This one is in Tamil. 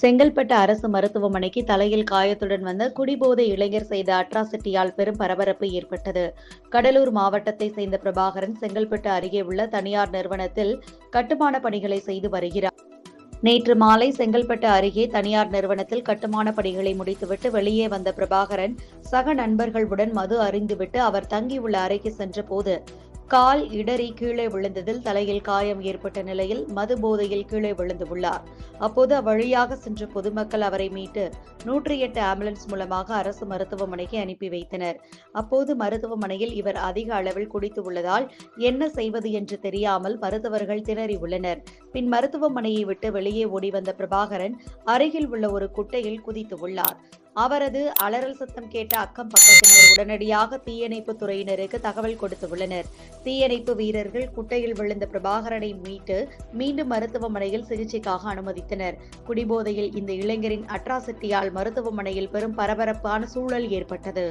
செங்கல்பட்டு அரசு மருத்துவமனைக்கு தலையில் காயத்துடன் வந்த குடிபோதை இளைஞர் செய்த அட்ராசிட்டியால் பெரும் பரபரப்பு ஏற்பட்டது. கடலூர் மாவட்டத்தை சேர்ந்த பிரபாகரன் செங்கல்பட்டு அருகே உள்ள தனியார் நிறுவனத்தில் கட்டுமான பணிகளை செய்து வருகிறார். நேற்று மாலை செங்கல்பட்டு அருகே தனியார் நிறுவனத்தில் கட்டுமான பணிகளை முடித்துவிட்டு வெளியே வந்த பிரபாகரன் சக நண்பர்களுடன் மது அறிந்துவிட்டு அவர் தங்கியுள்ள அறைக்கு சென்றபோது கால் இடறி கீழே விழுந்ததில் தலையில் காயம் ஏற்பட்ட நிலையில் மது போதையில் கீழே விழுந்து உள்ளார். அப்போது அவ்வழியாக சென்ற பொதுமக்கள் அவரை மீட்டு நூற்றி எட்டு ஆம்புலன்ஸ் மூலமாக அரசு மருத்துவமனைக்கு அனுப்பி வைத்தனர். அப்போது மருத்துவமனையில் இவர் அதிக அளவில் குடித்து உள்ளதால் என்ன செய்வது என்று தெரியாமல் மருத்துவர்கள் திணறி உள்ளனர். பின் மருத்துவமனையை விட்டு வெளியே ஓடி வந்த பிரபாகரன் அருகில் உள்ள ஒரு குட்டையில் குதித்து உள்ளார். அவரது அலறல் சத்தம் கேட்ட அக்கம் பக்கத்தினர் உடனடியாக தீயணைப்பு துறையினருக்கு தகவல் கொடுத்துள்ளனர் தீயணைப்பு வீரர்கள் குட்டையில் விழுந்த பிரபாகரனை மீட்டு மீண்டும் மருத்துவமனையில் சிகிச்சைக்காக அனுமதித்தனர். குடிபோதையில் இந்த இளைஞரின் அட்ராசிட்டியால் மருத்துவமனையில் பெரும் பரபரப்பான சூழல் ஏற்பட்டது.